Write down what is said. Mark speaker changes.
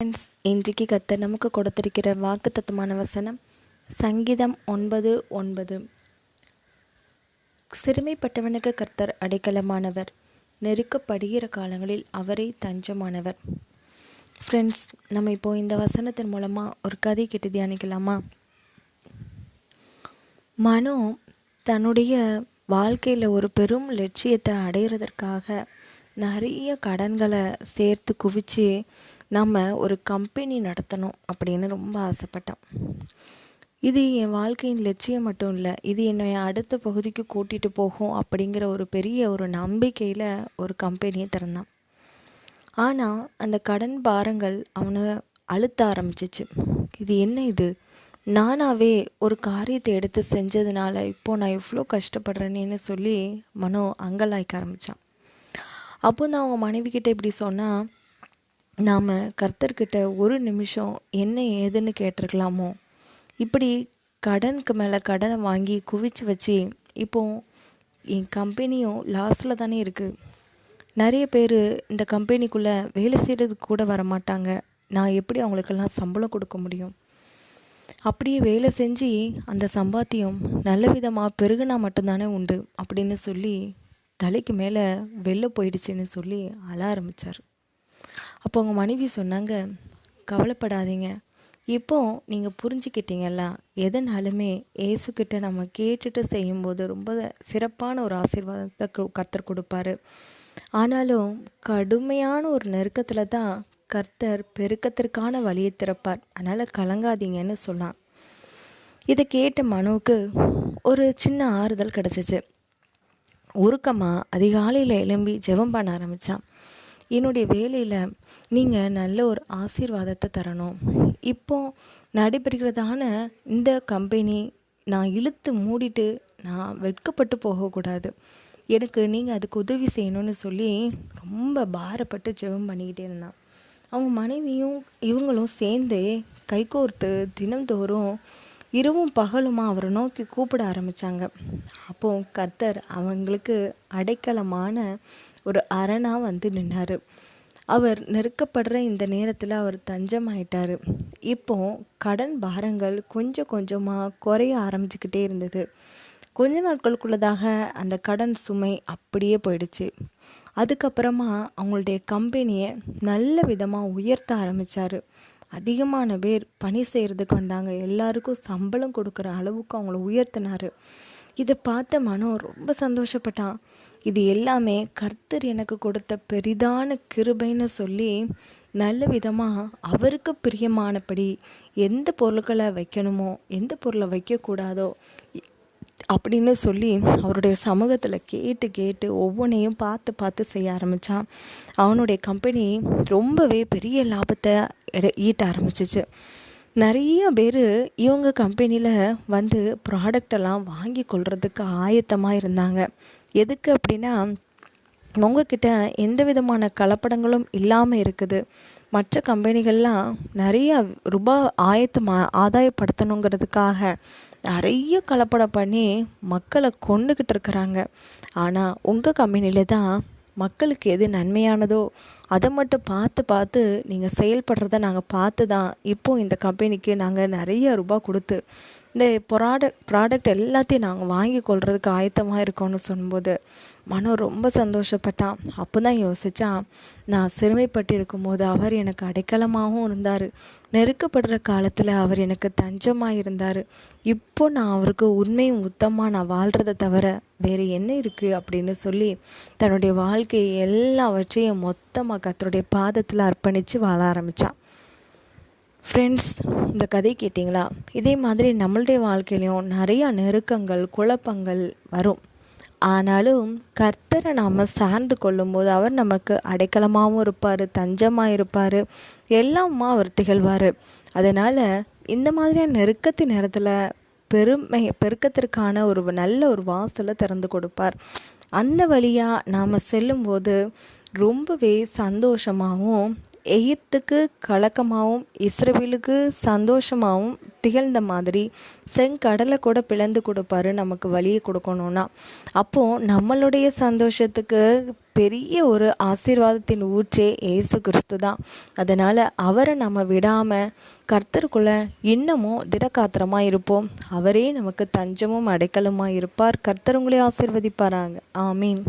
Speaker 1: Friends இன்றைக்கு கத்த நமக்கு கொடுத்திருக்கிற வாக்குத்தத்தமான வசனம் சங்கீதம் ஒன்பது ஒன்பது. சிறுமைப்பட்டவனுக்கு கர்த்தர் அடைக்கலமானவர். நெருக்கப்படுகிற காலங்களில் அவரே தஞ்சமானவர். ஃப்ரெண்ட்ஸ் நம்ம இப்போ இந்த வசனத்தின் மூலமாக ஒரு கதை கிட்ட தியானிக்கலாமா? மனோ தன்னுடைய வாழ்க்கையில் ஒரு பெரும் லட்சியத்தை அடையிறதற்காக நிறைய கடன்களை சேர்த்து குவிச்சு நம்ம ஒரு கம்பெனி நடத்தணும் அப்படின்னு ரொம்ப ஆசைப்பட்டான் இது என் வாழ்க்கையின் லட்சியம் மட்டும் இல்லை இது என்னை அடுத்த பகுதிக்கு கூட்டிகிட்டு போகும் அப்படிங்கிற ஒரு பெரிய ஒரு நம்பிக்கையில் ஒரு கம்பெனியை திறந்தான். ஆனால் அந்த கடன் பாரங்கள் அவனை அழுத்த ஆரம்பிச்சிச்சு. இது என்ன இது? நானாகவே ஒரு காரியத்தை எடுத்து செஞ்சதுனால இப்போ நான் எவ்வளோ கஷ்டப்படுறேனேன்னு சொல்லி மனோ அங்கலாய்க்க ஆரம்பித்தான் அப்போ நான் அவங்க மனைவி கிட்டே இப்படி சொன்னால் நாம் கர்த்தர்கிட்ட ஒரு நிமிஷம் என்ன ஏதுன்னு கேட்டிருக்கலாமோ? இப்படி கடனுக்கு மேலே கடனை வாங்கி குவிச்சு வச்சு இப்போ என் கம்பெனியும் லாஸில் தானே இருக்குது நிறைய பேர் இந்த கம்பெனிக்குள்ளே வேலை செய்கிறதுக்கு கூட வர மாட்டாங்க. நான் எப்படி அவங்களுக்கெல்லாம் சம்பளம் கொடுக்க முடியும்? அப்படியே வேலை செஞ்சு அந்த சம்பாத்தியம் நல்ல விதமாக பெருகுனா மட்டும்தானே உண்டு அப்படின்னு சொல்லி தலைக்கு மேலே வெளில போயிடுச்சுன்னு சொல்லி அழ ஆரம்பித்தார் அப்போ அவங்க மனைவி சொன்னாங்க கவலைப்படாதீங்க. இப்போ நீங்கள் புரிஞ்சுக்கிட்டீங்கல்ல எதனாலுமே ஏசுக்கிட்ட நம்ம கேட்டுட்டு செய்யும்போது ரொம்ப சிறப்பான ஒரு ஆசீர்வாதத்தை கர்த்தர் கொடுப்பாரு. ஆனாலும் கடுமையான ஒரு நெருக்கத்தில் தான் கர்த்தர் பெருக்கத்திற்கான வழியை திறப்பார். அதனால் கலங்காதீங்கன்னு சொன்னான். இதை கேட்ட மனுவுக்கு ஒரு சின்ன ஆறுதல் கிடச்சிச்சு. உருக்கமாக அதிகாலையில் எழும்பி ஜெபம் பண்ண ஆரம்பித்தான் என்னுடைய வேலையில் நீங்கள் நல்ல ஒரு ஆசீர்வாதத்தை தரணும். இப்போ நடைபெறுகிறதான இந்த கம்பெனி நான் இழுத்து மூடிட்டு நான் வெட்கப்பட்டு போகக்கூடாது. எனக்கு நீங்கள் அதுக்கு உதவி செய்யணும்னு சொல்லி ரொம்ப பாரப்பட்டு ஜெபம் பண்ணிக்கிட்டே இருந்தான். அவங்க மனைவியும் இவங்களும் சேர்ந்து கைகோர்த்து தினந்தோறும் இரவும் பகலுமா அவரை நோக்கி கூப்பிட ஆரம்பித்தாங்க அப்போ கர்த்தர் அவங்களுக்கு அடைக்கலமான ஒரு அரணாக வந்து நின்னார். அவர் நெருக்கப்படுற இந்த நேரத்தில் அவர் தஞ்சம் ஆயிட்டார் இப்போ கடன் பாரங்கள் கொஞ்சம் கொஞ்சமாக குறைய ஆரம்பிச்சுக்கிட்டே இருந்தது. கொஞ்ச நாட்களுக்குள்ளதாக அந்த கடன் சுமை அப்படியே போயிடுச்சு. அதுக்கப்புறமா அவங்களுடைய கம்பெனியை நல்ல விதமாக உயர்த்த ஆரம்பித்தார் அதிகமான பேர் பணி செய்கிறதுக்கு வந்தாங்க. எல்லாருக்கும் சம்பளம் கொடுக்குற அளவுக்கு அவங்கள உயர்த்தினார். இதை பார்த்த மனோ ரொம்ப சந்தோஷப்பட்டான். இது எல்லாமே கர்த்தர் எனக்கு கொடுத்த பெரிதான கிருபைன்னு சொல்லி நல்ல விதமாக அவருக்கு பிரியமானபடி எந்த பொருட்களை வைக்கணுமோ எந்த பொருளை வைக்கக்கூடாதோ அப்படின்னு சொல்லி அவருடைய சமூகத்தில் கேட்டு கேட்டு ஒவ்வொன்றையும் பார்த்து பார்த்து செய்ய ஆரம்பித்தான் அவனுடைய கம்பெனி ரொம்பவே பெரிய லாபத்தை ஈட்ட ஆரம்பிச்சிச்சு. நிறைய பேர் இவங்க கம்பெனியில் வந்து ப்ராடக்டெல்லாம் வாங்கி கொள்றதுக்கு ஆயத்தமாக இருந்தாங்க. எதுக்கு அப்படின்னா உங்ககிட்ட எந்த விதமான கலப்படங்களும் இல்லாமல் இருக்குது. மற்ற கம்பெனிகள்லாம் நிறைய ரூபா ஆயத்தமா ஆதாயப்படுத்தணுங்கிறதுக்காக நிறைய கலப்படம் பண்ணி மக்களை கொண்டுக்கிட்டு இருக்கிறாங்க. ஆனால் உங்கள் கம்பெனியில் தான் மக்களுக்கு எது நன்மையானதோ அதை மட்டும் பார்த்து பார்த்து நீங்கள் செயல்படுறத நாங்கள் பார்த்து தான் இப்போ இந்த கம்பெனிக்கு நாங்கள் நிறைய ரூபா கொடுத்து இந்த ப்ராடக்ட் ப்ராடக்ட் எல்லாத்தையும் நாங்கள் வாங்கி கொள்றதுக்கு ஆயத்தமாக இருக்கோம்னு சொல்லும்போது மனம் ரொம்ப சந்தோஷப்பட்டான் அப்போ தான் யோசித்தான் நான் சிறுமைப்பட்டு இருக்கும்போது அவர் எனக்கு அடைக்கலமாகவும் இருந்தார். நெருக்கப்படுற காலத்தில் அவர் எனக்கு தஞ்சமாக இருந்தார். இப்போ நான் அவருக்கு உண்மையும் உத்தமாக நான் வாழ்கிறத தவிர வேறு என்ன இருக்குது அப்படின்னு சொல்லி தன்னுடைய வாழ்க்கையை எல்லாவற்றையும் மொத்தமாக கத்தருடைய பாதத்தில் அர்ப்பணித்து வாழ ஆரம்பித்தான் ஃப்ரெண்ட்ஸ் இந்த கதை கேட்டிங்களா? இதே மாதிரி நம்மளுடைய வாழ்க்கையிலையும் நிறையா நெருக்கங்கள் குழப்பங்கள் வரும். ஆனாலும் கர்த்தரை நாம் சார்ந்து கொள்ளும்போது அவர் நமக்கு அடைக்கலமாகவும் இருப்பார் தஞ்சமாக இருப்பார் எல்லாமா அவர் திகழ்வார். அதனால் இந்த மாதிரியான நெருக்கத்தின் நேரத்தில் பெருமை பெருக்கத்திற்கான ஒரு நல்ல ஒரு வாசலை திறந்து கொடுப்பார். அந்த வழியாக நாம் செல்லும்போது ரொம்பவே சந்தோஷமாகவும் எகிப்துக்கு கலக்கமாகவும் இஸ்ரவேலுக்கு சந்தோஷமாகவும் திகழ்ந்த மாதிரி செங்கடலை கூட பிளந்து கொடுப்பாரு நமக்கு வழியை கொடுக்கணும்னா. அப்போது நம்மளுடைய சந்தோஷத்துக்கு பெரிய ஒரு ஆசீர்வாதத்தின் ஊற்றே ஏசு கிறிஸ்து தான். அதனால் அவரை நம்ம விடாமல் கர்த்தருக்குள்ள இன்னமும் திடகாத்திரமாக இருப்போம். அவரே நமக்கு தஞ்சமும் அடைக்கலமாக இருப்பார். கர்த்தர் உங்களே ஆசீர்வதிப்பாராங்க. ஆமீன்.